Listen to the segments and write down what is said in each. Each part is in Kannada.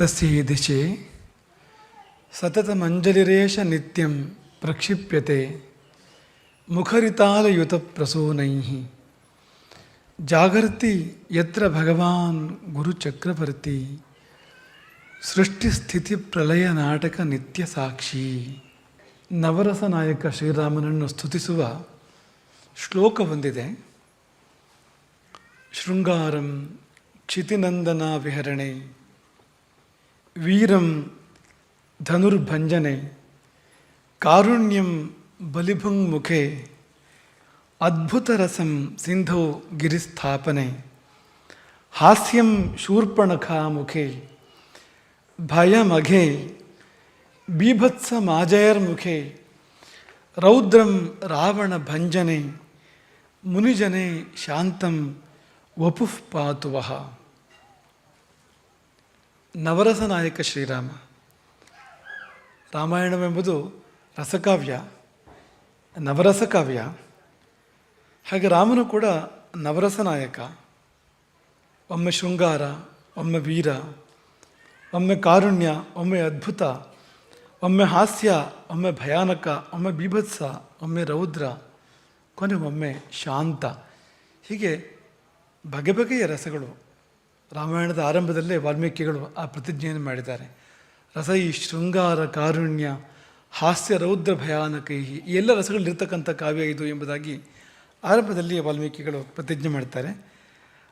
ತಸ್ಯೈ ದಿಶೆ, ಸತತಮಂಜಲಿರೇಶ ನಿತ್ಯಂ ಪ್ರಕ್ಷಿಪ್ಯತೆ, ಮುಖರಿತಾಲಯುತ ಪ್ರಸೂನೈ. ಜಾಗರ್ತಿ ಯತ್ರ ಭಗವಾನ್ ಗುರುಚಕ್ರವರ್ತಿ ಸೃಷ್ಟಿಸ್ಥಿತಿ ಪ್ರಲಯ ನಾಟಕ ನಿತ್ಯ ಸಾಕ್ಷಿ. ನವರಸ ನಾಯಕ ಶ್ರೀರಾಮನನ್ನು ಸ್ತುತಿಸುವ ಶ್ಲೋಕ ಹೊಂದಿದೆ. ಶೃಂಗಾರಂ ಕ್ಷಿತಿನಂದನ ವಿಹರಣೆ. वीरं धनुर्भञ्जने मुखे बलिभुङ्मुखे अद्भुतरसं सिंधो गिरिस्थापने शूर्पणखा मुखे भयमघे बीभत्समाजयर्मुखे रावण भंजने मुनिजने शांतम वपुः पातु वहा ನವರಸ ನಾಯಕ ಶ್ರೀರಾಮ. ರಾಮಾಯಣವೆಂಬುದು ರಸಕಾವ್ಯ, ನವರಸ ಕಾವ್ಯ. ಹಾಗೆ ರಾಮನು ಕೂಡ ನವರಸ ನಾಯಕ. ಒಮ್ಮೆ ಶೃಂಗಾರ, ಒಮ್ಮೆ ವೀರ, ಒಮ್ಮೆ ಕಾರುಣ್ಯ, ಒಮ್ಮೆ ಅದ್ಭುತ, ಒಮ್ಮೆ ಹಾಸ್ಯ, ಒಮ್ಮೆ ಭಯಾನಕ, ಒಮ್ಮೆ ಬೀಭತ್ಸ, ಒಮ್ಮೆ ರೌದ್ರ ಕೊನೆ ಒಮ್ಮೆ ಶಾಂತ. ಹೀಗೆ ಬಗೆ ಬಗೆಯ ರಸಗಳು ರಾಮಾಯಣದ ಆರಂಭದಲ್ಲೇ ವಾಲ್ಮೀಕಿಗಳು ಆ ಪ್ರತಿಜ್ಞೆಯನ್ನು ಮಾಡಿದ್ದಾರೆ. ರಸೈ ಶೃಂಗಾರ ಕಾರುಣ್ಯ, ಹಾಸ್ಯ ರೌದ್ರ ಭಯಾನಕ ಈ ಎಲ್ಲ ರಸಗಳಿರ್ತಕ್ಕಂಥ ಕಾವ್ಯ ಇದು ಎಂಬುದಾಗಿ ಆರಂಭದಲ್ಲಿ ವಾಲ್ಮೀಕಿಗಳು ಪ್ರತಿಜ್ಞೆ ಮಾಡ್ತಾರೆ.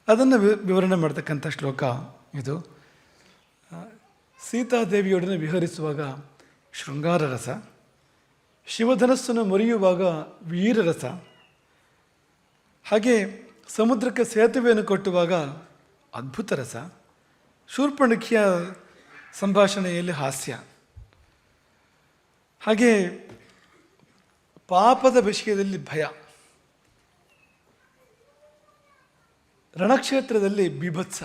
ಅದನ್ನು ವಿವರಣೆ ಮಾಡ್ತಕ್ಕಂಥ ಶ್ಲೋಕ ಇದು. ಸೀತಾದೇವಿಯೊಡನೆ ವಿಹರಿಸುವಾಗ ಶೃಂಗಾರ ರಸ, ಶಿವಧನಸ್ಸನ್ನು ಮುರಿಯುವಾಗ ವೀರರಸ. ಹಾಗೆ ಸಮುದ್ರಕ್ಕೆ ಸೇತುವೆಯನ್ನು ಕಟ್ಟುವಾಗ ಅದ್ಭುತ ರಸ. ಶೂರ್ಪಣಖಿಯ ಸಂಭಾಷಣೆಯಲ್ಲಿ ಹಾಸ್ಯ. ಹಾಗೆ ಪಾಪದ ವಿಷಯದಲ್ಲಿ ಭಯ. ರಣಕ್ಷೇತ್ರದಲ್ಲಿ ಬಿಭತ್ಸ.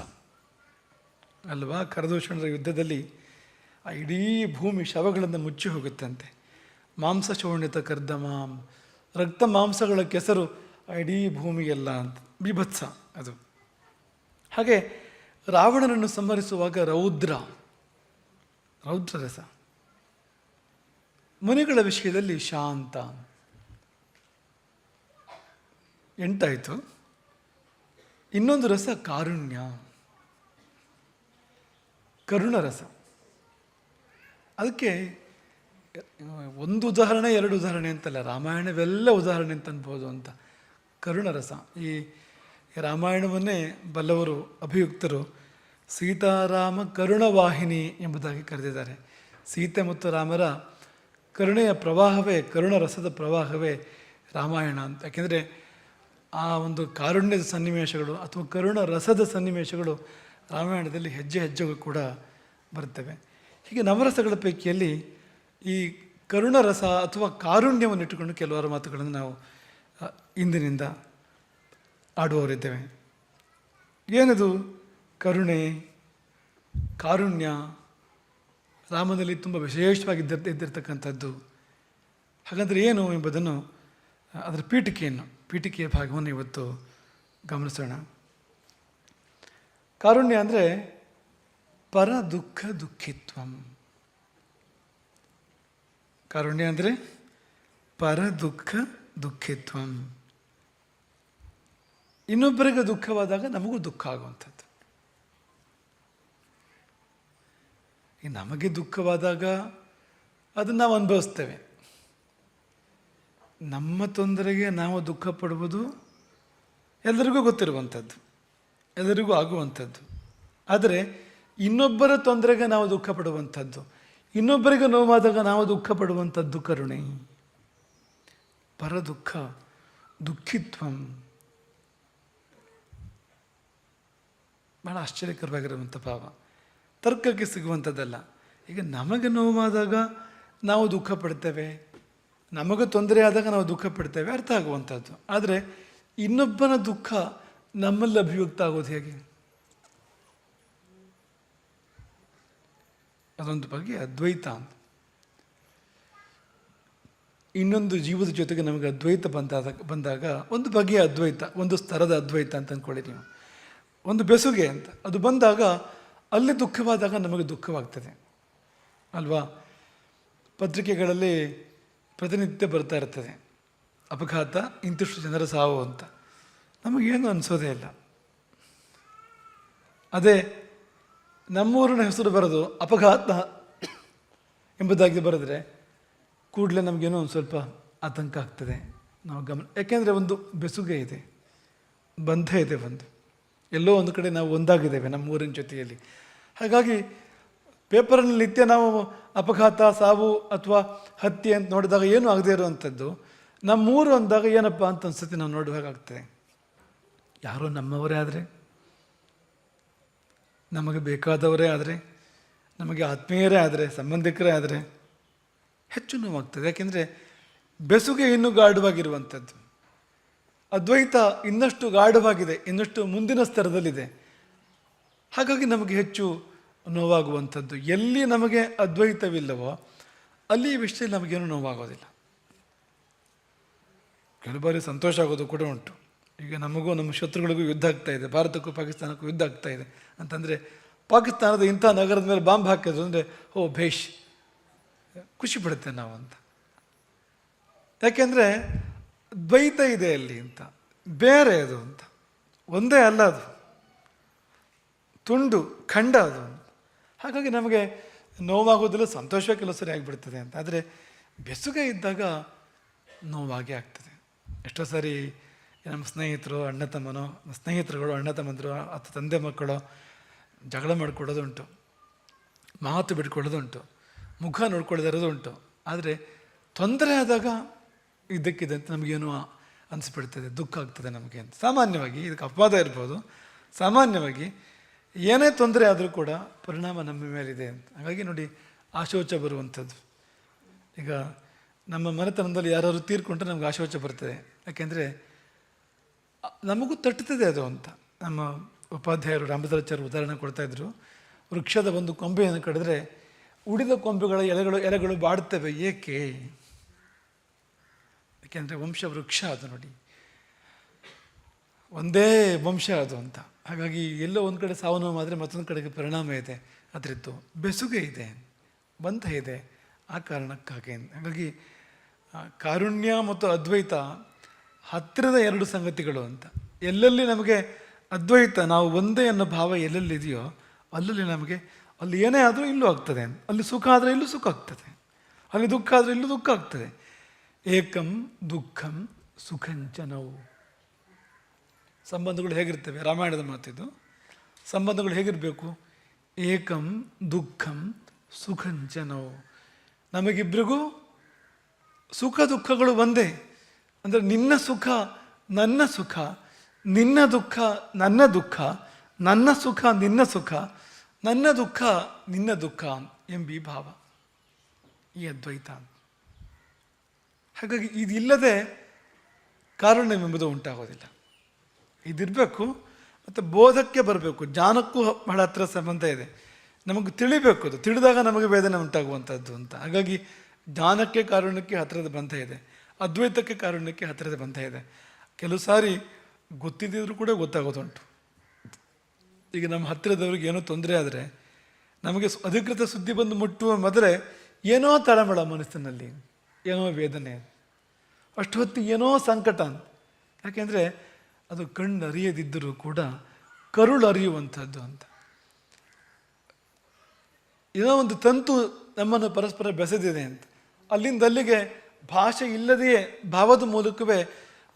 ಅಲ್ವಾ? ಕರದೂಷಣರ ಯುದ್ಧದಲ್ಲಿ ಆ ಇಡೀ ಭೂಮಿ ಶವಗಳನ್ನು ಮುಚ್ಚಿ ಹೋಗುತ್ತಂತೆ. ಮಾಂಸ ಶೋಣಿತ ಕರ್ದಮಾಂ ರಕ್ತ ಮಾಂಸಗಳ ಕೆಸರು ಆ ಇಡೀ ಭೂಮಿಯೆಲ್ಲ ಅಂತ. ಬಿಭತ್ಸ ಅದು. ಹಾಗೆ ರಾವಣನನ್ನು ಸಂಹರಿಸುವಾಗ ರೌದ್ರ ರೌದ್ರ ರಸ. ಮುನಿಗಳ ವಿಷಯದಲ್ಲಿ ಶಾಂತ. ಎಂಟಾಯಿತು. ಇನ್ನೊಂದು ರಸ ಕಾರುಣ್ಯ. ಕರುಣರಸ ಅದಕ್ಕೆ ಒಂದು ಉದಾಹರಣೆ, ಎರಡು ಉದಾಹರಣೆ ಅಂತಲ್ಲ, ರಾಮಾಯಣವೆಲ್ಲ ಉದಾಹರಣೆ ಅಂತ ಅನ್ಬೋದು ಅಂತ. ಕರುಣರಸ ಈ ರಾಮಾಯಣವನ್ನೇ ಬಲ್ಲವರು ಅಭಿಯುಕ್ತರು. ಸೀತಾರಾಮ ಕರುಣವಾಹಿನಿ ಎಂಬುದಾಗಿ ಕರೆದಿದ್ದಾರೆ. ಸೀತೆ ಮತ್ತು ರಾಮರ ಕರುಣೆಯ ಪ್ರವಾಹವೇ, ಕರುಣ ರಸದ ಪ್ರವಾಹವೇ ರಾಮಾಯಣ ಅಂತ. ಯಾಕೆಂದರೆ ಆ ಒಂದು ಕಾರುಣ್ಯದ ಸನ್ನಿವೇಶಗಳು ಅಥವಾ ಕರುಣ ರಸದ ಸನ್ನಿವೇಶಗಳು ರಾಮಾಯಣದಲ್ಲಿ ಹೆಜ್ಜೆ ಹೆಜ್ಜೆಗೂ ಕೂಡ ಬರ್ತವೆ ಹೀಗೆ ನವರಸಗಳ ಪೈಕಿಯಲ್ಲಿ ಈ ಕರುಣರಸ ಅಥವಾ ಕಾರುಣ್ಯವನ್ನು ಇಟ್ಟುಕೊಂಡು ಕೆಲವಾರು ಮಾತುಗಳನ್ನು ನಾವು ಇಂದಿನಿಂದ ಆಡುವವರಿದ್ದೇವೆ. ಏನದು? ಕರುಣೆ, ಕಾರುಣ್ಯ, ರಾಮನಲ್ಲಿ ತುಂಬ ವಿಶೇಷವಾಗಿ ಇದ್ದಿರ್, ಇದ್ದಿರ್ತಕ್ಕಂಥದ್ದು. ಹಾಗಂದರೆ ಏನು ಎಂಬುದನ್ನು, ಅದರ ಪೀಠಿಕೆಯನ್ನು, ಪೀಠಿಕೆಯ ಭಾಗವನ್ನು ಇವತ್ತು ಗಮನಿಸೋಣ. ಕಾರುಣ್ಯ ಅಂದರೆ ಪರ ದುಃಖ ದುಃಖಿತ್ವಂ. ಕಾರುಣ್ಯ ಅಂದರೆ ಪರ ದುಃಖ ದುಃಖಿತ್ವಂ. ಇನ್ನೊಬ್ಬರಿಗೆ ದುಃಖವಾದಾಗ ನಮಗೂ ದುಃಖ ಆಗುವಂಥದ್ದು. ನಮಗೆ ದುಃಖವಾದಾಗ ಅದನ್ನು ನಾವು ಅನುಭವಿಸ್ತೇವೆ. ನಮ್ಮ ತೊಂದರೆಗೆ ನಾವು ದುಃಖ ಪಡುವುದು ಎಲ್ಲರಿಗೂ ಗೊತ್ತಿರುವಂಥದ್ದು, ಎಲ್ಲರಿಗೂ ಆಗುವಂಥದ್ದು. ಆದರೆ ಇನ್ನೊಬ್ಬರ ತೊಂದರೆಗೆ ನಾವು ದುಃಖ ಪಡುವಂಥದ್ದು, ಇನ್ನೊಬ್ಬರಿಗೆ ನೋವಾದಾಗ ನಾವು ದುಃಖ ಪಡುವಂಥದ್ದು ಕರುಣೆ. ಪರ ದುಃಖ ದುಃಖಿತ್ವಂ. ಬಹಳ ಆಶ್ಚರ್ಯಕರವಾಗಿರುವಂಥ ಭಾವ. ತರ್ಕಕ್ಕೆ ಸಿಗುವಂಥದ್ದಲ್ಲ. ಈಗ ನಮಗೆ ನೋವಾದಾಗ ನಾವು ದುಃಖ ಪಡ್ತೇವೆ, ನಮಗೆ ತೊಂದರೆ ಆದಾಗ ನಾವು ದುಃಖ ಪಡ್ತೇವೆ, ಅರ್ಥ ಆಗುವಂಥದ್ದು. ಆದರೆ ಇನ್ನೊಬ್ಬನ ದುಃಖ ನಮ್ಮಲ್ಲಿ ಅಭಿವ್ಯಕ್ತ ಆಗೋದು ಹೇಗೆ? ಅದೊಂದು ಬಗ್ಗೆ ಅದ್ವೈತ ಅಂತ. ಇನ್ನೊಂದು ಜೀವದ ಜೊತೆಗೆ ನಮಗೆ ಅದ್ವೈತ ಬಂದಾದ ಬಂದಾಗ ಒಂದು ಬಗೆಯ ಅದ್ವೈತ, ಒಂದು ಸ್ತರದ ಅದ್ವೈತ ಅಂತ ಅಂದ್ಕೊಳ್ಳಿ ನೀವು. ಒಂದು ಬೆಸುಗೆ ಅಂತ. ಅದು ಬಂದಾಗ ಅಲ್ಲಿ ದುಃಖವಾದಾಗ ನಮಗೆ ದುಃಖವಾಗ್ತದೆ. ಅಲ್ವಾ? ಪತ್ರಿಕೆಗಳಲ್ಲಿ ಪ್ರತಿನಿತ್ಯ ಬರ್ತಾ ಇರ್ತದೆ. ಅಪಘಾತ, ಇಂತಿಷ್ಟು ಜನರ ಸಾವು ಅಂತ. ನಮಗೇನು ಅನಿಸೋದೇ ಇಲ್ಲ. ಅದೇ, ನಮ್ಮೂರಿನ ಹೆಸರು ಬರೋದು ಅಪಘಾತ ಎಂಬುದಾಗಿ ಬರೆದ್ರೆ ಕೂಡಲೇ ನಮಗೇನೋ ಒಂದು ಸ್ವಲ್ಪ ಆತಂಕ ಆಗ್ತದೆ. ನಾವು ಗಮನ ಯಾಕೆಂದರೆ ಒಂದು ಬೆಸುಗೆ ಇದೆ. ಬಂಧ ಇದೆ ಒಂದು. ಎಲ್ಲೋ ಒಂದು ಕಡೆ ನಾವು ಒಂದಾಗಿದ್ದೇವೆ ನಮ್ಮ ಊರಿನ ಜೊತೆಯಲ್ಲಿ. ಹಾಗಾಗಿ ಪೇಪರ್ನಲ್ಲಿ ನಿತ್ಯ ನಾವು ಅಪಘಾತ, ಸಾವು ಅಥವಾ ಹತ್ಯೆ ಅಂತ ನೋಡಿದಾಗ ಏನೂ ಆಗದೇ ಇರುವಂಥದ್ದು ನಮ್ಮೂರು ಅಂದಾಗ ಏನಪ್ಪ ಅಂತ ಅನ್ಸುತ್ತೆ ನಾವು ನೋಡುವಾಗಾಗ್ತದೆ ಯಾರೋ ನಮ್ಮವರೇ ಆದರೆ, ನಮಗೆ ಬೇಕಾದವರೇ ಆದರೆ, ನಮಗೆ ಆತ್ಮೀಯರೇ ಆದರೆ, ಸಂಬಂಧಿಕರೇ ಆದರೆ ಹೆಚ್ಚು ನೋವಾಗ್ತದೆ. ಯಾಕೆಂದರೆ ಬೆಸುಗೆ ಇನ್ನೂ ಗಾಢವಾಗಿರುವಂಥದ್ದು. ಅದ್ವೈತ ಇನ್ನಷ್ಟು ಗಾಢವಾಗಿದೆ, ಇನ್ನಷ್ಟು ಮುಂದಿನ ಸ್ತರದಲ್ಲಿದೆ. ಹಾಗಾಗಿ ನಮಗೆ ಹೆಚ್ಚು ನೋವಾಗುವಂಥದ್ದು. ಎಲ್ಲಿ ನಮಗೆ ಅದ್ವೈತವಿಲ್ಲವೋ ಅಲ್ಲಿ ಈ ವಿಷಯದಲ್ಲಿ ನಮಗೇನು ನೋವಾಗೋದಿಲ್ಲ. ಕೆಲವು ಬಾರಿ ಸಂತೋಷ ಆಗೋದು ಕೂಡ ಉಂಟು. ಈಗ ನಮಗೂ, ನಮ್ಮ ಶತ್ರುಗಳಿಗೂ ಯುದ್ಧ ಆಗ್ತಾ ಇದೆ. ಭಾರತಕ್ಕೂ ಪಾಕಿಸ್ತಾನಕ್ಕೂ ಯುದ್ಧ ಆಗ್ತಾ ಇದೆ. ಅಂತಂದರೆ ಪಾಕಿಸ್ತಾನದ ಇಂಥ ನಗರದ ಮೇಲೆ ಬಾಂಬ್ ಹಾಕಿದ್ರು ಅಂದರೆ, ಓ ಭೇಷ್, ಖುಷಿ ಪಡುತ್ತೆ ನಾವು ಅಂತ. ಯಾಕೆಂದರೆ ದ್ವೈತ ಇದೆ ಅಲ್ಲಿ ಅಂತ. ಬೇರೆ ಅದು ಅಂತ. ಒಂದೇ ಅಲ್ಲ ಅದು. ತುಂಡು, ಖಂಡ ಅದು. ಹಾಗಾಗಿ ನಮಗೆ ನೋವಾಗೋದಿಲ್ಲ ಸಂತೋಷ ಕೆಲವು ಸರಿ ಆಗಿಬಿಡ್ತದೆ ಅಂತ. ಆದರೆ ಬೆಸುಗೆ ಇದ್ದಾಗ ನೋವಾಗೇ ಆಗ್ತದೆ. ಎಷ್ಟೋ ಸಾರಿ ನಮ್ಮ ಸ್ನೇಹಿತರು, ಅಣ್ಣ ತಮ್ಮನೋ, ಸ್ನೇಹಿತರುಗಳು, ಅಣ್ಣ ತಮ್ಮಂದರು ಅಥವಾ ತಂದೆ ಮಕ್ಕಳು ಜಗಳ ಮಾಡಿಕೊಡೋದುಂಟು ಮಾತು ಬಿಟ್ಕೊಳ್ಳೋದುಂಟು. ಮುಖ ನೋಡ್ಕೊಳ್ಳೋದಿರೋದು ಉಂಟು ಆದರೆ ತೊಂದರೆ ಆದಾಗ ಇದ್ದಕ್ಕಿದ್ದಂತೆ ನಮಗೇನು ಅನಿಸ್ಬಿಡ್ತದೆ, ದುಃಖ ಆಗ್ತದೆ ನಮಗೆ ಅಂತ. ಸಾಮಾನ್ಯವಾಗಿ ಇದಕ್ಕೆ ಅಪವಾದ ಇರ್ಬೋದು. ಸಾಮಾನ್ಯವಾಗಿ ಏನೇ ತೊಂದರೆ ಆದರೂ ಕೂಡ ಪರಿಣಾಮ ನಮ್ಮ ಮೇಲಿದೆ ಅಂತ. ಹಾಗಾಗಿ ನೋಡಿ, ಆಶೋಚ ಬರುವಂಥದ್ದು. ಈಗ ನಮ್ಮ ಮನೆತನದಲ್ಲಿ ಯಾರಾದ್ರು ತೀರ್ಕೊಂಡ್ರೆ ನಮ್ಗೆ ಆಶೋಚ ಬರ್ತದೆ. ಯಾಕೆಂದರೆ, ನಮಗೂ ತಟ್ಟುತ್ತದೆ ಅದು ಅಂತ. ನಮ್ಮ ಉಪಾಧ್ಯಾಯರು ರಾಮದಾಚಾರ್ಯ ಉದಾಹರಣೆ ಕೊಡ್ತಾಯಿದ್ರು ವೃಕ್ಷದ ಒಂದು ಕೊಂಬೆಯನ್ನು ಕಡಿದ್ರೆ ಉಳಿದ ಕೊಂಬೆಗಳ ಎಲೆಗಳು ಎಲೆಗಳು ಬಾಡುತ್ತವೆ ಏಕೆ? ಯಾಕೆಂದರೆ ವಂಶ ವೃಕ್ಷ ಅದು ನೋಡಿ. ಒಂದೇ ವಂಶ ಅದು ಅಂತ. ಹಾಗಾಗಿ ಎಲ್ಲೋ ಒಂದು ಕಡೆ ಸಾವು ನೋವು ಆದರೆ ಮತ್ತೊಂದು ಕಡೆಗೆ ಪರಿಣಾಮ ಇದೆ. ಅದರದ್ದು ಬೆಸುಗೆ ಇದೆ. ಬಂಧ ಇದೆ. ಆ ಕಾರಣಕ್ಕಾಗಿ. ಹಾಗಾಗಿ ಕಾರುಣ್ಯ ಮತ್ತು ಅದ್ವೈತ ಹತ್ತಿರದ ಎರಡು ಸಂಗತಿಗಳು ಅಂತ. ಎಲ್ಲೆಲ್ಲಿ ನಮಗೆ ಅದ್ವೈತ, ನಾವು ಒಂದೇ ಅನ್ನೋ ಭಾವ ಎಲ್ಲೆಲ್ಲಿ ಇದೆಯೋ ಅಲ್ಲಲ್ಲಿ ನಮಗೆ ಅಲ್ಲಿ ಏನೇ ಆದರೂ ಇಲ್ಲೂ ಆಗ್ತದೆ. ಅಲ್ಲಿ ಸುಖ ಆದರೆ ಇಲ್ಲೂ ಸುಖ ಆಗ್ತದೆ. ಅಲ್ಲಿ ದುಃಖ ಆದರೆ ಇಲ್ಲೂ ದುಃಖ ಆಗ್ತದೆ. ಏಕಂ ದುಃಖಂ ಸುಖಂಚ ನೋವು ಸಂಬಂಧಗಳು ಹೇಗಿರ್ತವೆ? ರಾಮಾಯಣದ ಮಾತಿದು. ಸಂಬಂಧಗಳು ಹೇಗಿರಬೇಕು? ಏಕಂ ದುಃಖಂ ಸುಖಂಚ ನೋವು ನಮಗಿಬ್ಬರಿಗೂ ಸುಖ ದುಃಖಗಳು ಒಂದೇ. ಅಂದರೆ ನಿನ್ನ ಸುಖ ನನ್ನ ಸುಖ, ನಿನ್ನ ದುಃಖ ನನ್ನ ದುಃಖ, ನನ್ನ ಸುಖ ನಿನ್ನ ಸುಖ, ನನ್ನ ದುಃಖ ನಿನ್ನ ದುಃಖ ಎಂಬಿ ಭಾವ. ಈ ಅದ್ವೈತ ಹಾಗಾಗಿ ಇದಿಲ್ಲದೆ ಕಾರುಣ್ಯವೆಂಬುದು ಉಂಟಾಗೋದಿಲ್ಲ. ಇದಿರಬೇಕು ಮತ್ತು ಬೋಧಕ್ಕೆ ಬರಬೇಕು. ಜ್ಞಾನಕ್ಕೂ ಬಹಳ ಹತ್ರ ಸಂಬಂಧ ಇದೆ. ನಮಗೆ ತಿಳಿಬೇಕು ಅದು. ತಿಳಿದಾಗ ನಮಗೆ ವೇದನೆ ಉಂಟಾಗುವಂಥದ್ದು ಅಂತ. ಹಾಗಾಗಿ ಜ್ಞಾನಕ್ಕೆ ಕಾರುಣ್ಯಕ್ಕೆ ಹತ್ತಿರದ ಬಂಧ ಇದೆ. ಅದ್ವೈತಕ್ಕೆ ಕಾರುಣ್ಯಕ್ಕೆ ಹತ್ತಿರದ ಬಂಧ ಇದೆ. ಕೆಲವು ಸಾರಿ ಗೊತ್ತಿದ್ದರೂ ಕೂಡ ಗೊತ್ತಾಗೋದುಂಟು. ಈಗ ನಮ್ಮ ಹತ್ತಿರದವ್ರಿಗೆ ಏನೋ ತೊಂದರೆ ಆದರೆ ನಮಗೆ ಅಧಿಕೃತ ಸುದ್ದಿ ಬಂದು ಮುಟ್ಟುವ ಮೊದಲೇ ಏನೋ ತಳಮಳ ಮನಸ್ಸಿನಲ್ಲಿ. ಏನೋ ವೇದನೆ. ಅಷ್ಟು ಹೊತ್ತು ಏನೋ ಸಂಕಟ ಅಂತ. ಯಾಕೆಂದರೆ ಅದು ಕಣ್ಣು ಅರಿಯದಿದ್ದರೂ ಕೂಡ ಕರುಳು ಅರಿಯುವಂಥದ್ದು ಅಂತ. ಏನೋ ಒಂದು ತಂತು ನಮ್ಮನ್ನು ಪರಸ್ಪರ ಬೆಸೆದಿದೆ ಅಂತ. ಅಲ್ಲಿಂದ ಅಲ್ಲಿಗೆ ಭಾಷೆ ಇಲ್ಲದೆಯೇ ಭಾವದ ಮೂಲಕವೇ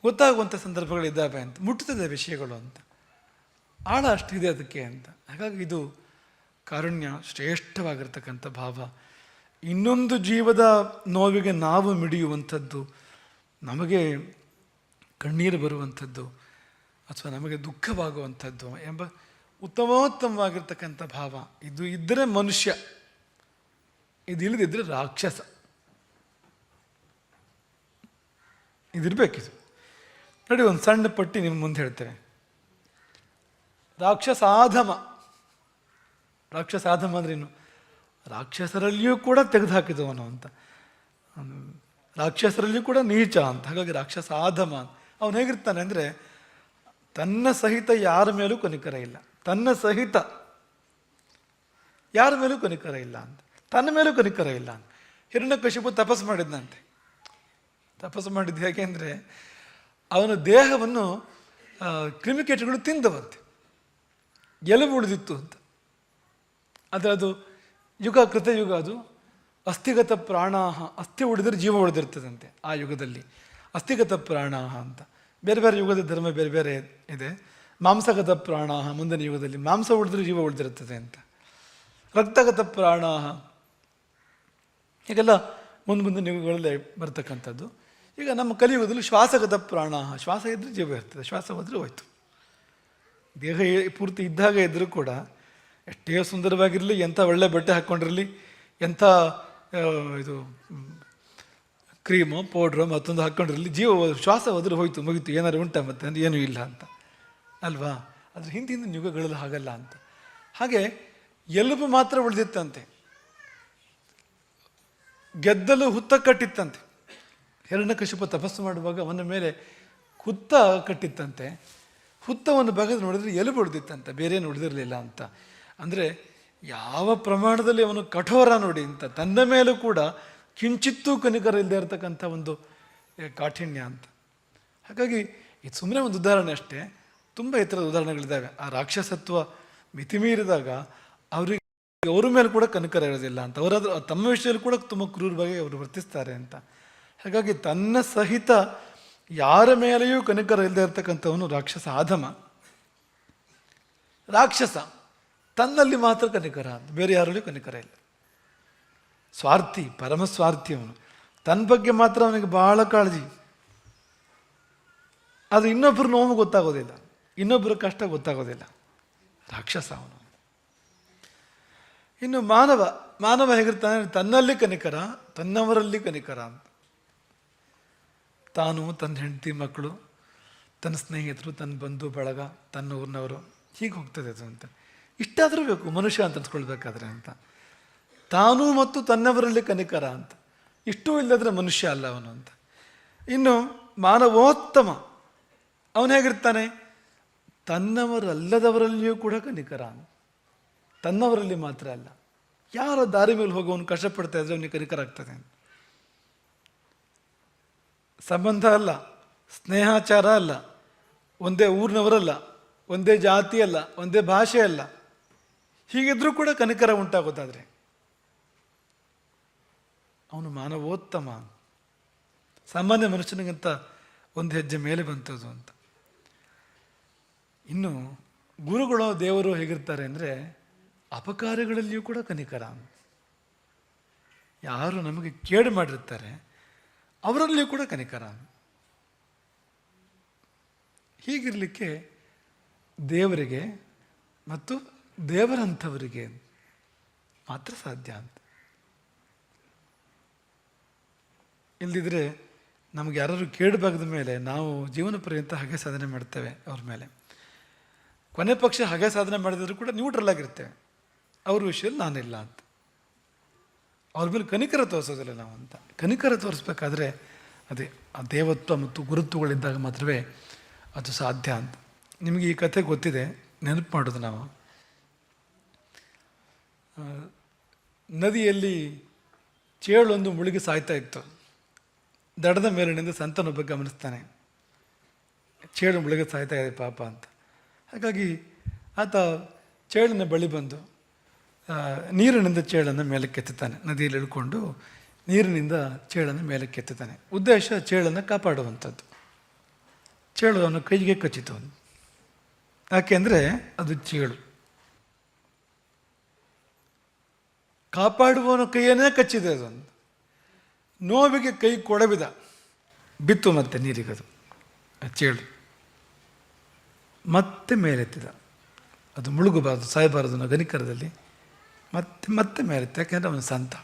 ಗೊತ್ತಾಗುವಂಥ ಸಂದರ್ಭಗಳಿದ್ದಾವೆ ಅಂತ. ಮುಟ್ಟುತ್ತದೆ ವಿಷಯಗಳು ಅಂತ. ಆಳ ಅಷ್ಟಿದೆ ಅದಕ್ಕೆ ಅಂತ. ಹಾಗಾಗಿ ಇದು ಕಾರುಣ್ಯ ಶ್ರೇಷ್ಠವಾಗಿರ್ತಕ್ಕಂಥ ಭಾವ. ಇನ್ನೊಂದು ಜೀವದ ನೋವಿಗೆ ನಾವು ಮಿಡಿಯುವಂಥದ್ದು, ನಮಗೆ ಕಣ್ಣೀರು ಬರುವಂಥದ್ದು, ಅಥವಾ ನಮಗೆ ದುಃಖವಾಗುವಂಥದ್ದು ಎಂಬ ಉತ್ತಮೋತ್ತಮವಾಗಿರ್ತಕ್ಕಂಥ ಭಾವ. ಇದು ಇದ್ದರೆ ಮನುಷ್ಯ, ಇದು ಇಲ್ಲದಿದ್ದರೆ ರಾಕ್ಷಸ. ಇದಿರಬೇಕಿದು. ನೋಡಿ, ಒಂದು ಸಣ್ಣ ಪಟ್ಟಿ ನಿಮ್ಮ ಮುಂದೆ ಹೇಳ್ತೇನೆ. ರಾಕ್ಷಸಾಧಮ. ರಾಕ್ಷಸಾಧಮ ಅಂದ್ರೆ ಏನು ರಾಕ್ಷಸರಲ್ಲಿಯೂ ಕೂಡ ತೆಗೆದುಹಾಕಿದವನು ಅಂತ. ರಾಕ್ಷಸರಲ್ಲಿಯೂ ಕೂಡ ನೀಚ ಅಂತ. ಹಾಗಾಗಿ ರಾಕ್ಷಸ ಆಧಮ ಅವನು ಹೇಗಿರ್ತಾನೆ ಅಂದರೆ ತನ್ನ ಸಹಿತ ಯಾರ ಮೇಲೂ ಕೊನಿಕರ ಇಲ್ಲ. ತನ್ನ ಸಹಿತ ಯಾರ ಮೇಲೂ ಕೊನಿಕರ ಇಲ್ಲ ಅಂತ. ತನ್ನ ಮೇಲೂ ಕೊನಿಕರ ಇಲ್ಲ ಅಂತ. ಹಿರಣ್ಯಕಶಿಪು ತಪಸ್ಸು ಮಾಡಿದ್ದಂತೆ ತಪಸ್ಸು ಮಾಡಿದ್ದು ಹೇಗೆ ಅಂದರೆ ಅವನ ದೇಹವನ್ನು ಕ್ರಿಮಿಕೀಟಗಳು ತಿಂದವಂತೆ. ಎಲುಬು ಉಳಿದಿತ್ತು ಅಂತ. ಆದರೆ ಅದು ಯುಗ ಕೃತಯುಗ ಅದು. ಅಸ್ಥಿಗತ ಪ್ರಾಣಾಹ, ಅಸ್ಥಿ ಉಳಿದ್ರೆ ಜೀವ ಉಳಿದಿರ್ತದಂತೆ ಆ ಯುಗದಲ್ಲಿ. ಅಸ್ಥಿಗತ ಪ್ರಾಣಾಹ ಅಂತ. ಬೇರೆ ಬೇರೆ ಯುಗದ ಧರ್ಮ ಬೇರೆ ಬೇರೆ ಇದೆ. ಮಾಂಸಗತ ಪ್ರಾಣಾಹ ಮುಂದಿನ ಯುಗದಲ್ಲಿ ಮಾಂಸ ಉಳಿದ್ರೆ ಜೀವ ಉಳಿದಿರ್ತದೆ ಅಂತ. ರಕ್ತಗತ ಪ್ರಾಣಾಹ. ಹೀಗೆಲ್ಲ ಮುಂದೆ ಮುಂದಿನ ಯುಗಗಳಲ್ಲೇ ಬರ್ತಕ್ಕಂಥದ್ದು. ಈಗ ನಮ್ಮ ಕಲಿಯುಗದಲ್ಲಿ ಶ್ವಾಸಗತ ಪ್ರಾಣಾಹ, ಶ್ವಾಸ ಇದ್ದರೆ ಜೀವ ಇರ್ತದೆ, ಶ್ವಾಸ ಹೋದರೆ ಹೋಯ್ತು. ದೇಹ ಪೂರ್ತಿ ಇದ್ದಾಗ ಇದ್ದರೂ ಕೂಡ ಎಷ್ಟೇ ಸುಂದರವಾಗಿರಲಿ, ಎಂಥ ಒಳ್ಳೆ ಬಟ್ಟೆ ಹಾಕ್ಕೊಂಡಿರಲಿ, ಎಂಥ ಇದು, ಕ್ರೀಮು, ಪೌಡ್ರು ಮತ್ತೊಂದು ಹಾಕ್ಕೊಂಡಿರಲಿ, ಜೀವ ಶ್ವಾಸ ಹೋದ್ರೆ ಹೋಯ್ತು, ಮುಗೀತು ಏನಾರು ಉಂಟ ಮತ್ತೆ? ಅಂದ್ರೆ ಏನೂ ಇಲ್ಲ ಅಂತ. ಅಲ್ವಾ? ಅದ್ರ ಹಿಂದಿನ ಯುಗಗಳಲ್ಲಿ ಹಾಗಲ್ಲ ಅಂತ. ಹಾಗೆ ಎಲುಬು ಮಾತ್ರ ಉಳಿದಿತ್ತಂತೆ. ಗೆದ್ದಲು ಹುತ್ತ ಕಟ್ಟಿತ್ತಂತೆ. ಹಿರಣ್ಯಕಶಿಪ ತಪಸ್ಸು ಮಾಡುವಾಗ ಅವನ ಮೇಲೆ ಹುತ್ತ ಕಟ್ಟಿತ್ತಂತೆ. ಹುತ್ತವನ್ನು ಬಗೆದು ನೋಡಿದ್ರೆ ಎಲುಬು ಉಳಿದಿತ್ತಂತೆ, ಬೇರೇನು ಉಳಿದಿರಲಿಲ್ಲ ಅಂತ. ಅಂದರೆ ಯಾವ ಪ್ರಮಾಣದಲ್ಲಿ ಅವನು ಕಠೋರ ನೋಡಿ ಅಂತ, ತನ್ನ ಮೇಲೂ ಕೂಡ ಕಿಂಚಿತ್ತೂ ಕನಿಕರ ಇಲ್ಲದೆ ಇರತಕ್ಕಂಥ ಒಂದು ಕಾಠಿಣ್ಯ ಅಂತ. ಹಾಗಾಗಿ ಇದು ಸುಮ್ಮನೆ ಒಂದು ಉದಾಹರಣೆ ಅಷ್ಟೇ, ತುಂಬ ಇತರದ ಉದಾಹರಣೆಗಳಿದ್ದಾವೆ. ಆ ರಾಕ್ಷಸತ್ವ ಮಿತಿಮೀರಿದಾಗ ಅವರಿಗೆ ಅವ್ರ ಮೇಲೆ ಕೂಡ ಕನಕರ ಇರೋದಿಲ್ಲ ಅಂತ. ಅವರಾದ್ರೂ ತಮ್ಮ ವಿಷಯದಲ್ಲಿ ಕೂಡ ತುಂಬ ಕ್ರೂರವಾಗಿ ಅವರು ವರ್ತಿಸ್ತಾರೆ ಅಂತ. ಹಾಗಾಗಿ ತನ್ನ ಸಹಿತ ಯಾರ ಮೇಲೆಯೂ ಕನಕರ ಇಲ್ಲದೆ ಇರತಕ್ಕಂಥವನು ರಾಕ್ಷಸ ಆಧಮ. ರಾಕ್ಷಸ. ತನ್ನಲ್ಲಿ ಮಾತ್ರ ಕನಿಕರ ಅಂತ ಬೇರೆ ಯಾರಲ್ಲಿ ಕನಿಕರ ಇಲ್ಲ. ಸ್ವಾರ್ಥಿ, ಪರಮ ಸ್ವಾರ್ಥಿ ಅವನು. ತನ್ನ ಬಗ್ಗೆ ಮಾತ್ರ ಅವನಿಗೆ ಬಹಳ ಕಾಳಜಿ. ಅದು ಇನ್ನೊಬ್ಬರು ನೋವು ಗೊತ್ತಾಗೋದಿಲ್ಲ. ಇನ್ನೊಬ್ಬರ ಕಷ್ಟ ಗೊತ್ತಾಗೋದಿಲ್ಲ. ರಾಕ್ಷಸ ಅವನು. ಇನ್ನು ಮಾನವ ಮಾನವ ಹೇಗಿರ್ತಾನೆ, ತನ್ನಲ್ಲಿ ಕನಿಕರ, ತನ್ನವರಲ್ಲಿ ಕನಿಕರ ಅಂತ. ತಾನು ತನ್ನ ಹೆಂಡತಿ ಮಕ್ಕಳು ತನ್ನ ಸ್ನೇಹಿತರು ತನ್ನ ಬಂಧು ಬಳಗ ತನ್ನ ಊರಿನವರು ಹೀಗೆ ಹೋಗ್ತದೆ ಅದು ಅಂತ. ಇಷ್ಟಾದರೂ ಬೇಕು, ಮನುಷ್ಯ ಅಂತ ಅನ್ಸ್ಕೊಳ್ಬೇಕಾದ್ರೆ ಅಂತ. ತಾನು ಮತ್ತು ತನ್ನವರಲ್ಲಿ ಕನಿಕರ ಅಂತ. ಇಷ್ಟೂ ಇಲ್ಲದ್ರೆ ಮನುಷ್ಯ ಅಲ್ಲ ಅವನು ಅಂತ. ಇನ್ನು ಮಾನವೋತ್ತಮ, ಅವನು ಹೇಗಿರ್ತಾನೆ? ತನ್ನವರಲ್ಲದವರಲ್ಲಿಯೂ ಕೂಡ ಕನಿಕರ ಅವನು. ತನ್ನವರಲ್ಲಿ ಮಾತ್ರ ಅಲ್ಲ. ಯಾರ ದಾರಿ ಮೇಲೆ ಹೋಗೋನು ಕಷ್ಟಪಡ್ತಾ ಇದ್ರೆ ಅವನಿಗೆ ಕನಿಕರ ಆಗ್ತದೆ ಸಂಬಂಧ ಅಲ್ಲ, ಸ್ನೇಹಾಚಾರ ಅಲ್ಲ, ಒಂದೇ ಊರಿನವರಲ್ಲ, ಒಂದೇ ಜಾತಿ ಅಲ್ಲ, ಒಂದೇ ಭಾಷೆ ಅಲ್ಲ. ಹೀಗಿದ್ರೂ ಕೂಡ ಕನಿಕರ ಉಂಟಾಗೋದಾದ್ರೆ. ಅವನು ಮಾನವೋತ್ತಮ. ಸಾಮಾನ್ಯ ಮನುಷ್ಯನಿಗಿಂತ ಒಂದು ಹೆಜ್ಜೆ ಮೇಲೆ ಬಂತದ್ದು ಅಂತ. ಇನ್ನು ಗುರುಗಳು ದೇವರು ಹೇಗಿರ್ತಾರೆ ಅಂದರೆ ಅಪಕಾರಗಳಲ್ಲಿಯೂ ಕೂಡ ಕನಿಕರ. ಯಾರು ನಮಗೆ ಕೇಡು ಮಾಡಿರ್ತಾರೆ, ಅವರಲ್ಲಿಯೂ ಕೂಡ ಕನಿಕರ. ಹೀಗಿರಲಿಕ್ಕೆ ದೇವರಿಗೆ ಮತ್ತು ದೇವರಂಥವರಿಗೆ ಮಾತ್ರ ಸಾಧ್ಯ ಅಂತ. ಇಲ್ದಿದ್ರೆ ನಮಗೆ ಯಾರಾದ್ರೂ ಕೇಳಬಾರ್ದ ಮೇಲೆ ನಾವು ಜೀವನ ಪರ್ಯಂತ ಹಾಗೆ ಸಾಧನೆ ಮಾಡ್ತೇವೆ ಅವ್ರ ಮೇಲೆ. ಕೊನೆ ಪಕ್ಷ ಹಾಗೆ ಸಾಧನೆ ಮಾಡಿದ್ರು ಕೂಡ ನ್ಯೂಟ್ರಲ್ ಆಗಿರ್ತೇವೆ. ಅವ್ರ ವಿಷಯದಲ್ಲಿ ನಾನಿಲ್ಲ ಅಂತ. ಅವ್ರ ಮೇಲೆ ಕನಿಕರ ತೋರಿಸೋದಿಲ್ಲ ನಾವು ಅಂತ. ಕನಿಕರ ತೋರಿಸ್ಬೇಕಾದ್ರೆ ಅದೇ, ಆ ದೇವತ್ವ ಮತ್ತು ಗುರುತ್ವಗಳಿದ್ದಾಗ ಮಾತ್ರವೇ ಅದು ಸಾಧ್ಯ ಅಂತ. ನಿಮಗೆ ಈ ಕಥೆ ಗೊತ್ತಿದೆ, ನೆನಪು ಮಾಡೋದು ನಾವು. ನದಿಯಲ್ಲಿ ಚೇಳೊಂದು ಮುಳುಗಿ ಸಾಯ್ತಾ ಇತ್ತು. ದಡದ ಮೇಲಿನಿಂದ ಸಂತನೊಬ್ಬ ಗಮನಿಸ್ತಾನೆ. ಚೇಳು ಮುಳುಗಿ ಸಾಯ್ತಾ ಇದೆ ಪಾಪ ಅಂತ. ಹಾಗಾಗಿ ಆತ ಚೇಳಿನ ಬಳಿ ಬಂದು ನೀರಿನಿಂದ ಚೇಳನ್ನು ಮೇಲಕ್ಕೆ ಎತ್ತುತ್ತಾನೆ. ನದಿಯಲ್ಲಿ ಇಳ್ಕೊಂಡು ನೀರಿನಿಂದ ಚೇಳನ್ನು ಮೇಲಕ್ಕೆ ಎತ್ತುತ್ತಾನೆ. ಉದ್ದೇಶ ಚೇಳನ್ನು ಕಾಪಾಡುವಂಥದ್ದು. ಚೇಳು ಅವನು ಕೈಗೆ ಕಚ್ಚಿತು. ಯಾಕೆಂದರೆ ಅದು ಚೇಳು. ಕಾಪಾಡುವವನ ಕೈಯನ್ನೇ ಕಚ್ಚಿದೆ ಅದೊಂದು ನೋವಿಗೆ ಕೈ ಕೊಡವಿದ ಬಿತ್ತು ಮತ್ತೆ ನೀರಿಗದು ಚೇಳು ಮತ್ತೆ ಮೇಲೆತ್ತಿದ. ಅದು ಮುಳುಗಬಾರದು, ಸಾಯಬಾರದು ಅನ್ನೋ ಗನಿಕರದಲ್ಲಿ ಮತ್ತೆ ಮತ್ತೆ ಮೇಲೆತ್ತ. ಯಾಕೆಂದರೆ ಅವನ ಸಂತ.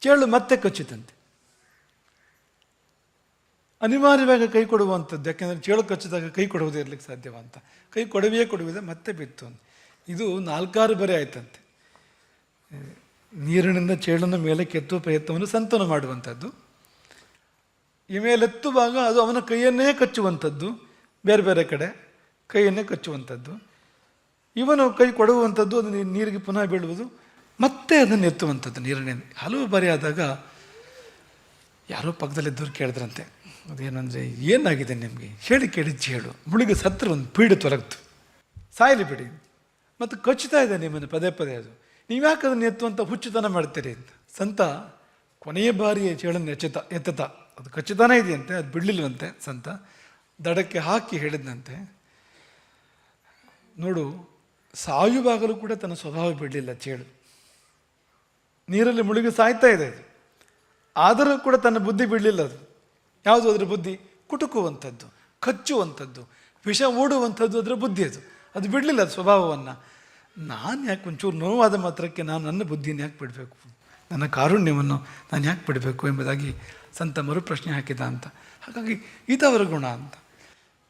ಚೇಳು ಮತ್ತೆ ಕಚ್ಚಿತಂತೆ ಅನಿವಾರ್ಯವಾಗಿ ಕೈ ಕೊಡುವಂಥದ್ದು. ಯಾಕೆಂದರೆ ಚೇಳು ಕಚ್ಚಿದಾಗ ಕೈ ಕೊಡುವುದೇ ಇರಲಿಕ್ಕೆ ಸಾಧ್ಯವ ಅಂತ ಕೈ ಕೊಡವೆಯೇ ಕೊಡುವುದೇ, ಮತ್ತೆ ಬಿತ್ತು ಅಂತ. ಇದು ನಾಲ್ಕಾರು ಬರೆ ಆಯ್ತಂತೆ. ನೀರಿನಿಂದ ಚೇಳನ್ನು ಮೇಲೆ ಕೆತ್ತುವ ಪ್ರಯತ್ನವನ್ನು ಸಂತನ ಮಾಡುವಂಥದ್ದು. ಈ ಮೇಲೆತ್ತುವಾಗ ಅದು ಅವನ ಕೈಯನ್ನೇ ಕಚ್ಚುವಂಥದ್ದು. ಬೇರೆ ಬೇರೆ ಕಡೆ ಕೈಯನ್ನೇ ಕಚ್ಚುವಂಥದ್ದು. ಇವನು ಕೈ ಕೊಡುವಂಥದ್ದು, ಅದು ನೀರಿಗೆ ಪುನಃ ಬೀಳುವುದು, ಮತ್ತೆ ಅದನ್ನು ಎತ್ತುವಂಥದ್ದು ನೀರಿನಿಂದ. ಹಲವು ಬಾರಿ ಆದಾಗ ಯಾರೋ ಪಕ್ಕದಲ್ಲಿದ್ದವ್ರು ಕೇಳಿದ್ರಂತೆ, ಅದೇನಂದರೆ, ಏನಾಗಿದೆ ನಿಮಗೆ? ಹೇಳಿ ಕೇಳಿ ಹೇಳು. ಮುಳುಗಿ ಸತ್ರ ಒಂದು ಪೀಡೆ ತೊಲಗ್ತು. ಸಾಯಲಿ ಬಿಡಿ. ಮತ್ತು ಕಚ್ಚುತ್ತಾ ಇದೆ ನಿಮ್ಮನ್ನು ಪದೇ ಪದೇ ಅದು. ನೀವು ಯಾಕೆ ಅದನ್ನು ಎತ್ತುವಂಥ ಹುಚ್ಚುತನ ಮಾಡ್ತೀರಿ ಅಂತ. ಸಂತ ಕೊನೆಯ ಬಾರಿ ಚೇಳನ್ನು ಎಚ್ಚುತ್ತ ಎತ್ತತ ಅದು ಖಚಿತಾನ ಇದೆಯಂತೆ, ಅದು ಬಿಡಲಿಲ್ವಂತೆ ಸಂತ. ದಡಕ್ಕೆ ಹಾಕಿ ಹೇಳಿದಂತೆ ನೋಡು, ಸಾಯುವಾಗಲೂ ಕೂಡ ತನ್ನ ಸ್ವಭಾವ ಬಿಡಲಿಲ್ಲ ಚೇಳು. ನೀರಲ್ಲಿ ಮುಳುಗಿ ಸಾಯ್ತಾ ಇದೆ ಅದು. ಆದರೂ ಕೂಡ ತನ್ನ ಬುದ್ಧಿ ಬಿಡಲಿಲ್ಲ ಅದು. ಯಾವುದು ಅದರ ಬುದ್ಧಿ? ಕುಟುಕುವಂಥದ್ದು, ಕಚ್ಚುವಂಥದ್ದು, ವಿಷ ಓಡುವಂಥದ್ದು ಅದರ ಬುದ್ಧಿ ಅದು. ಅದು ಬಿಡಲಿಲ್ಲ ಅದು ಸ್ವಭಾವವನ್ನು. ನಾನು ಯಾಕೆ ಒಂಚೂರು ನೋವಾದ ಮಾತ್ರಕ್ಕೆ ನಾನು ನನ್ನ ಬುದ್ಧಿಯನ್ನು ಯಾಕೆ ಬಿಡಬೇಕು? ನನ್ನ ಕಾರುಣ್ಯವನ್ನು ನಾನು ಯಾಕೆ ಬಿಡಬೇಕು ಎಂಬುದಾಗಿ ಸಂತ ಮರುಪ್ರಶ್ನೆ ಹಾಕಿದ ಅಂತ. ಹಾಗಾಗಿ ಇದವರ ಗುಣ ಅಂತ.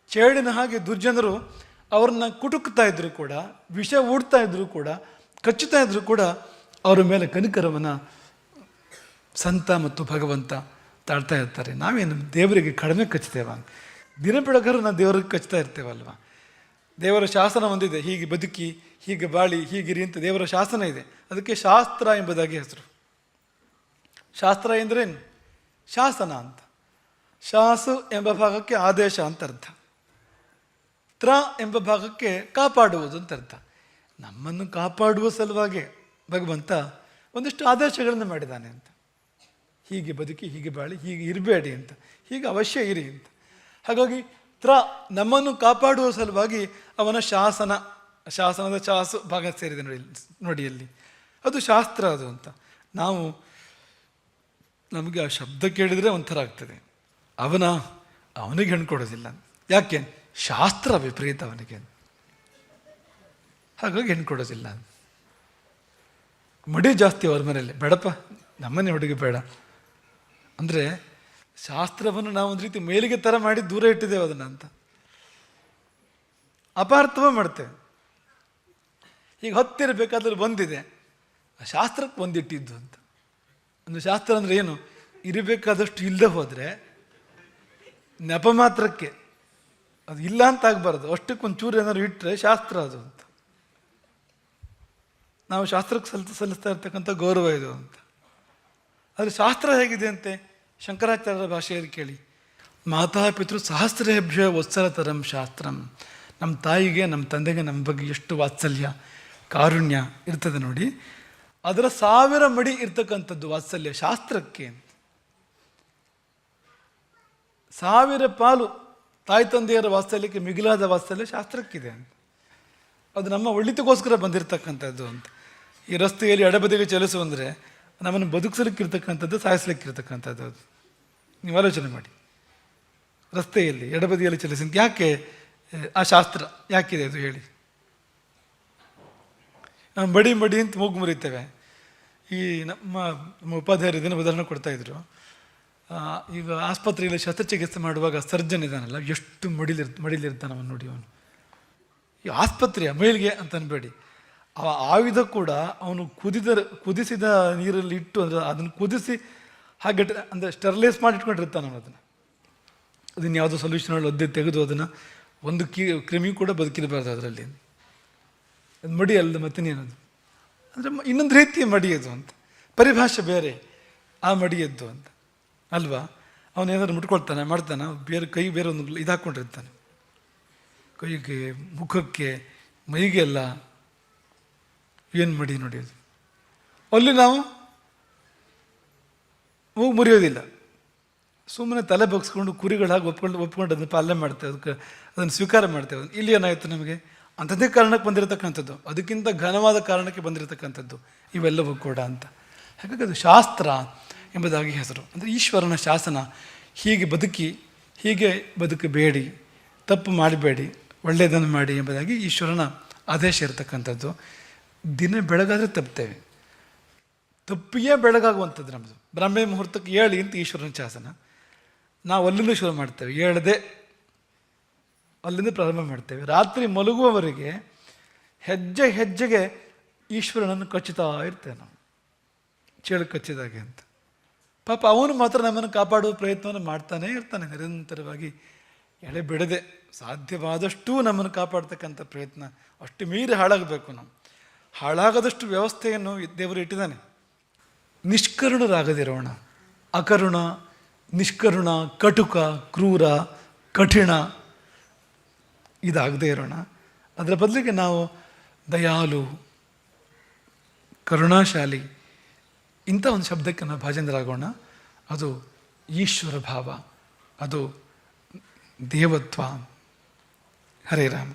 ಚೇಳಿನ ಹಾಗೆ ದುರ್ಜನರು ಅವ್ರನ್ನ ಕುಟುಕ್ತಾ ಇದ್ದರೂ ಕೂಡ, ವಿಷ ಊಡ್ತಾ ಇದ್ದರೂ ಕೂಡ, ಕಚ್ಚುತ್ತಾ ಇದ್ದರೂ ಕೂಡ ಅವರ ಮೇಲೆ ಕನಿಕರವನ್ನು ಸಂತ ಮತ್ತು ಭಗವಂತ ತಾಳ್ತಾ ಇರ್ತಾರೆ. ನಾವೇನು ದೇವರಿಗೆ ಕಡಿಮೆ ಕಚ್ತೇವ ದಿನ ಬೆಳಗರು ನಾವು ದೇವರಿಗೆ ಕಚ್ತಾ ಇರ್ತೇವಲ್ವ? ದೇವರ ಶಾಸನ ಒಂದಿದೆ. ಹೀಗೆ ಬದುಕಿ, ಹೀಗೆ ಬಾಳಿ ಹೀಗಿರಿ ಅಂತ ದೇವರ ಶಾಸನ ಇದೆ. ಅದಕ್ಕೆ ಶಾಸ್ತ್ರ ಎಂಬುದಾಗಿ ಹೆಸರು. ಶಾಸ್ತ್ರ ಎಂದ್ರೇನು? ಶಾಸನ ಅಂತ. ಶಾಸು ಎಂಬ ಭಾಗಕ್ಕೆ ಆದೇಶ ಅಂತ ಅರ್ಥ. ತ್ರ ಎಂಬ ಭಾಗಕ್ಕೆ ಕಾಪಾಡುವುದು ಅಂತ ಅರ್ಥ. ನಮ್ಮನ್ನು ಕಾಪಾಡುವ ಸಲುವಾಗಿ ಭಗವಂತ ಒಂದಿಷ್ಟು ಆದೇಶಗಳನ್ನು ಮಾಡಿದ್ದಾನೆ ಅಂತ. ಹೀಗೆ ಬದುಕಿ, ಹೀಗೆ ಬಾಳಿ, ಹೀಗೆ ಇರಬೇಡಿ ಅಂತ. ಹೀಗೆ ಅವಶ್ಯ ಇರಿ ಅಂತ. ಹಾಗಾಗಿ ತ್ರ ನಮ್ಮನ್ನು ಕಾಪಾಡುವ ಸಲುವಾಗಿ ಅವನ ಶಾಸನ, ಶಾಸನದ ಚಾಸು ಭಾಗ ಸೇರಿದೆ ನೋಡಿ ನೋಡಿ ಅಲ್ಲಿ ಅದು ಶಾಸ್ತ್ರ ಅದು ಅಂತ. ನಾವು ನಮಗೆ ಆ ಶಬ್ದ ಕೇಳಿದರೆ ಒಂಥರ ಆಗ್ತದೆ ಅವನ, ಅವನಿಗೆ ಹೆಣ್ಕೊಡೋದಿಲ್ಲ ಯಾಕೆ? ಶಾಸ್ತ್ರ ವಿಪರೀತ ಅವನಿಗೆ. ಹಾಗಾಗಿ ಹೆಣ್ಕೊಡೋದಿಲ್ಲ ಮಡಿ ಜಾಸ್ತಿ ಅವ್ರ ಮನೇಲಿ ಬೇಡಪ್ಪ, ನಮ್ಮನೆ ಹುಡುಗಿ ಬೇಡ. ಅಂದರೆ ಶಾಸ್ತ್ರವನ್ನು ನಾವು ಒಂದು ರೀತಿ ಮೇಲಿಗೆ ಥರ ಮಾಡಿ ದೂರ ಇಟ್ಟಿದ್ದೇವೆ ಅದನ್ನು ಅಂತ. ಅಪಾರ್ಥವ ಮಾಡ್ತೇವೆ. ಈಗ ಹತ್ತಿರಬೇಕಾದ್ರೆ ಬಂದಿದೆ. ಆ ಶಾಸ್ತ್ರಕ್ಕೆ ಬಂದಿಟ್ಟಿದ್ದು ಅಂತ. ಒಂದು ಶಾಸ್ತ್ರ ಅಂದರೆ ಏನು? ಇರಬೇಕಾದಷ್ಟು ಇಲ್ಲದೆ ಹೋದರೆ ನೆಪ ಮಾತ್ರಕ್ಕೆ. ಅದು ಇಲ್ಲ ಅಂತ ಆಗಬಾರ್ದು. ಅಷ್ಟಕ್ಕೆ ಚೂರು ಏನಾದ್ರು ಇಟ್ಟರೆ ಶಾಸ್ತ್ರ ಅದು ಅಂತ. ನಾವು ಶಾಸ್ತ್ರಕ್ಕೆ ಸಲ್, ಸಲ್ಲಿಸ್ತಾ ಇರ್ತಕ್ಕಂಥ ಗೌರವ ಇದು ಅಂತ. ಆದರೆ ಶಾಸ್ತ್ರ ಹೇಗಿದೆ ಅಂತೆ? ಶಂಕರಾಚಾರ್ಯರ ಭಾಷೆಯಲ್ಲಿ ಕೇಳಿ, ಮಾತಾ ಪಿತೃ ಸಹಸ್ರೇಭ್ಯ ವತ್ಸರತರಂ ಶಾಸ್ತ್ರಂ. ನಮ್ಮ ತಾಯಿಗೆ ನಮ್ಮ ತಂದೆಗೆ ನಮ್ಮ ಬಗ್ಗೆ ಎಷ್ಟು ವಾತ್ಸಲ್ಯ, ಕಾರುಣ್ಯ ಇರ್ತದೆ ನೋಡಿ. ಅದರ ಸಾವಿರ ಮಡಿ ಇರ್ತಕ್ಕಂಥದ್ದು ವಾತ್ಸಲ್ಯ ಶಾಸ್ತ್ರಕ್ಕೆ. ಸಾವಿರ ಪಾಲು ತಾಯಿ ತಂದೆಯರ ವಾತ್ಸಲ್ಯಕ್ಕೆ ಮಿಗಿಲಾದ ವಾತ್ಸಲ್ಯ ಶಾಸ್ತ್ರಕ್ಕಿದೆ ಅಂತ. ಅದು ನಮ್ಮ ಒಳಿತಕ್ಕೋಸ್ಕರ ಬಂದಿರತಕ್ಕಂಥದ್ದು ಅಂತ. ಈ ರಸ್ತೆಯಲ್ಲಿ ಎಡಬದಿಗೆ ಚಲಿಸುವಂದರೆ ನಮ್ಮನ್ನು ಬದುಕಿಸಲಿಕ್ಕಿರ್ತಕ್ಕಂಥದ್ದು ಸಾಯಿಸ್ಲಿಕ್ಕಿರ್ತಕ್ಕಂಥದ್ದು ಅದು. ನೀವು ಆಲೋಚನೆ ಮಾಡಿ. ರಸ್ತೆಯಲ್ಲಿ ಎಡಬದಿಯಲ್ಲಿ ಚಲಿಸಿದ ಯಾಕೆ ಆ ಶಾಸ್ತ್ರ ಯಾಕಿದೆ ಅದು ಹೇಳಿ. ನಾವು ಮಡಿ ಮಡಿ ಅಂತ ಮೂಗು ಮುರಿತೇವೆ. ಈ ನಮ್ಮ ನಮ್ಮ ಉಪಾಧ್ಯಾಯರು ಇದನ್ನು ಉದಾಹರಣೆ ಕೊಡ್ತಾ ಇದ್ರು. ಆ, ಈಗ ಆಸ್ಪತ್ರೆಯಲ್ಲಿ ಶಸ್ತ್ರಚಿಕಿತ್ಸೆ ಮಾಡುವಾಗ ಸರ್ಜನ್ ಇದ್ದಾನಲ್ಲ ಎಷ್ಟು ಮಡಿಲಿರ್ ಮಡಿಲಿರ್ತಾನೆ ಅವನು ನೋಡಿ ಅವನು. ಈ ಆಸ್ಪತ್ರೆಯ ಮೈಲಿಗೆ ಅಂತ ಅನ್ಬೇಡಿ. ಆ ಆಯುಧ ಕೂಡ ಅವನು ಕುದಿದ ಕುದಿಸಿದ ನೀರಲ್ಲಿ ಇಟ್ಟು ಅಂದರೆ ಅದನ್ನು ಕುದಿಸಿ ಹಾಗೆ ಅಂದರೆ ಸ್ಟೆರ್ಲೈಸ್ ಮಾಡಿ ಇಟ್ಕೊಂಡಿರ್ತಾನೆ ಅವನು ಅದನ್ನು. ಅದನ್ನು ಯಾವುದೋ ಸೊಲ್ಯೂಷನಲ್ಲಿ ಒದ್ದೆ ತೆಗೆದು ಅದನ್ನು ಒಂದು ಕಿ ಕ್ರಿಮಿ ಕೂಡ ಬದುಕಿರಬಾರ್ದು ಅದರಲ್ಲಿ. ಅದು ಮಡಿ ಅಲ್ಲ ಮತ್ತಿನೇನದು ಅಂದರೆ ಇನ್ನೊಂದು ರೀತಿಯ ಮಡಿಯದು ಅಂತ. ಪರಿಭಾಷೆ ಬೇರೆ. ಆ ಮಡಿಯದ್ದು ಅಂತ. ಅಲ್ವಾ? ಅವನು ಏನಾದ್ರು ಮುಟ್ಕೊಳ್ತಾನೆ, ಮಾಡ್ತಾನೆ, ಬೇರೆ ಕೈ ಬೇರೆ ಒಂದು ಇದು ಹಾಕ್ಕೊಂಡಿರ್ತಾನೆ ಕೈಗೆ ಮುಖಕ್ಕೆ ಮೈಗೆಲ್ಲ ಏನು ಮಾಡಿ ನೋಡಿ ಅಲ್ಲಿ ನಾವು ಮೂಗು ಮುರಿಯೋದಿಲ್ಲ. ಸುಮ್ಮನೆ ತಲೆ ಬಗ್ಸ್ಕೊಂಡು ಕುರಿಗಳಾಗಿ ಒಪ್ಕೊಂಡು ಒಪ್ಕೊಂಡು ಅದನ್ನು ಪಾಲನೆ ಮಾಡ್ತೇವೆ. ಅದಕ್ಕೆ ಅದನ್ನು ಸ್ವೀಕಾರ ಮಾಡ್ತೇವೆ. ಇಲ್ಲಿ ಏನಾಯಿತು ನಮಗೆ? ಅಂಥದ್ದೇ ಕಾರಣಕ್ಕೆ ಬಂದಿರತಕ್ಕಂಥದ್ದು. ಅದಕ್ಕಿಂತ ಘನವಾದ ಕಾರಣಕ್ಕೆ ಬಂದಿರತಕ್ಕಂಥದ್ದು. ಇವೆಲ್ಲವೂ ಕೂಡ ಅಂತ. ಹಾಗಾಗಿ ಅದು ಶಾಸ್ತ್ರ ಎಂಬುದಾಗಿ ಹೆಸರು. ಅಂದರೆ ಈಶ್ವರನ ಶಾಸನ ಹೀಗೆ ಬದುಕಿ, ಹೀಗೆ ಬದುಕಬೇಡಿ, ತಪ್ಪು ಮಾಡಬೇಡಿ, ಒಳ್ಳೆಯದನ್ನು ಮಾಡಿ ಎಂಬುದಾಗಿ ಈಶ್ವರನ ಆದೇಶ ಇರತಕ್ಕಂಥದ್ದು. ದಿನ ಬೆಳಗಾದರೆ ತಪ್ತೇವೆ. ತಪ್ಪಿಯೇ ಬೆಳಗಾಗುವಂಥದ್ದು ನಮ್ಮದು ಬ್ರಹ್ಮೆ ಮುಹೂರ್ತಕ್ಕೆ ಏಳಿ ಅಂತ ಈಶ್ವರನ ಶಾಸನ ನಾವು ಅಲ್ಲಿಂದ ಶುರು ಮಾಡ್ತೇವೆ. ಏಳದೆ ಅಲ್ಲಿಂದ ಪ್ರಾರಂಭ ಮಾಡ್ತೇವೆ. ರಾತ್ರಿ ಮಲಗುವವರೆಗೆ ಹೆಜ್ಜೆ ಹೆಜ್ಜೆಗೆ ಈಶ್ವರನನ್ನು ಕಚ್ಚುತ್ತಾ ಇರ್ತೇವೆ ನಾವು. ಚೇಳು ಕಚ್ಚಿದಾಗೆ ಅಂತ. ಪಾಪ ಅವನು ಮಾತ್ರ ನಮ್ಮನ್ನು ಕಾಪಾಡುವ ಪ್ರಯತ್ನವನ್ನು ಮಾಡ್ತಾನೇ ಇರ್ತಾನೆ. ನಿರಂತರವಾಗಿ ಎಳೆ ಬಿಡದೆ ಸಾಧ್ಯವಾದಷ್ಟೂ ನಮ್ಮನ್ನು ಕಾಪಾಡ್ತಕ್ಕಂಥ ಪ್ರಯತ್ನ ಅಷ್ಟು ಮೀರಿ ಹಾಳಾಗಬೇಕು ನಾವು. ಹಾಳಾಗದಷ್ಟು ವ್ಯವಸ್ಥೆಯನ್ನು ದೇವರು ಇಟ್ಟಿದ್ದಾನೆ. ನಿಷ್ಕರುಣರಾಗದಿರೋಣ. ಅಕರುಣ, ನಿಷ್ಕರುಣ, ಕಟುಕ, ಕ್ರೂರ, ಕಠಿಣ ಇದಾಗದೇ ಇರೋಣ. ಅದರ ಬದಲಿಗೆ ನಾವು ದಯಾಲು, ಕರುಣಾಶಾಲಿ ಇಂಥ ಒಂದು ಶಬ್ದಕ್ಕೆ ನಾವು ಭಾಜನರಾಗೋಣ. ಅದು ಈಶ್ವರ ಭಾವ, ಅದು ದೇವತ್ವ. ಹರೇ ರಾಮ.